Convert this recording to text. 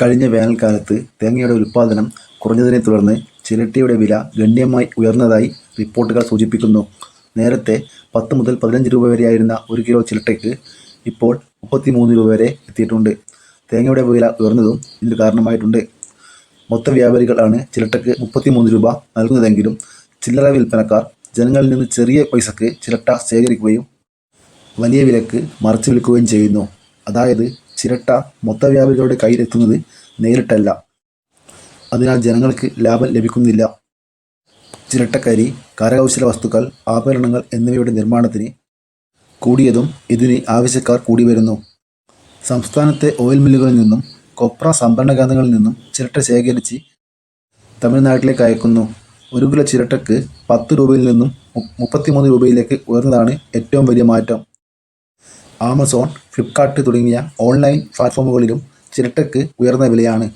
കഴിഞ്ഞ വേനൽക്കാലത്ത് തേങ്ങയുടെ ഉൽപ്പാദനം കുറഞ്ഞതിനെ തുടർന്ന് ചിരട്ടയുടെ വില ഗണ്യമായി ഉയർന്നതായി റിപ്പോർട്ടുകൾ സൂചിപ്പിക്കുന്നു. നേരത്തെ പത്ത് മുതൽ പതിനഞ്ച് രൂപ വരെയായിരുന്ന ഒരു കിലോ ചിരട്ടയ്ക്ക് ഇപ്പോൾ മുപ്പത്തിമൂന്ന് രൂപ വരെ എത്തിയിട്ടുണ്ട്. തേങ്ങയുടെ വില ഉയർന്നതും ഇതിന് കാരണമായിട്ടുണ്ട്. മൊത്ത വ്യാപാരികളാണ് ചിരട്ടയ്ക്ക് മുപ്പത്തിമൂന്ന് രൂപ നൽകുന്നതെങ്കിലും ചില്ലറ വിൽപ്പനക്കാർ ജനങ്ങളിൽ നിന്ന് ചെറിയ പൈസക്ക് ചിരട്ട ശേഖരിക്കുകയും വലിയ വിലക്ക് മറച്ചു വിൽക്കുകയും ചെയ്യുന്നു. അതായത് ചിരട്ട മൊത്തവ്യാപാരികളുടെ കയ്യിലെത്തുന്നത് നേരിട്ടല്ല. അതിനാൽ ജനങ്ങൾക്ക് ലാഭം ലഭിക്കുന്നില്ല. ചിരട്ടക്കരി, കരകൗശല വസ്തുക്കൾ, ആഭരണങ്ങൾ എന്നിവയുടെ നിർമ്മാണത്തിന് കൂടിയതും ഇതിന് ആവശ്യക്കാർ കൂടി വരുന്നു സംസ്ഥാനത്തെ ഓയിൽ മില്ലുകളിൽ നിന്നും കൊപ്ര സംഭരണ കേന്ദ്രങ്ങളിൽ നിന്നും ചിരട്ട ശേഖരിച്ച് തമിഴ്നാട്ടിലേക്ക് അയക്കുന്നു. ഒരു കിലോ ചിരട്ടക്ക് പത്ത് രൂപയിൽ നിന്നും മുപ്പത്തിമൂന്ന് രൂപയിലേക്ക് ഉയർന്നതാണ് ഏറ്റവും വലിയ മാറ്റം. ആമസോൺ, ഫ്ലിപ്കാർട്ട് തുടങ്ങിയ ഓൺലൈൻ പ്ലാറ്റ്ഫോമുകളിലും ചിരട്ടയ്ക്ക് ഉയർന്ന വിലയാണ്.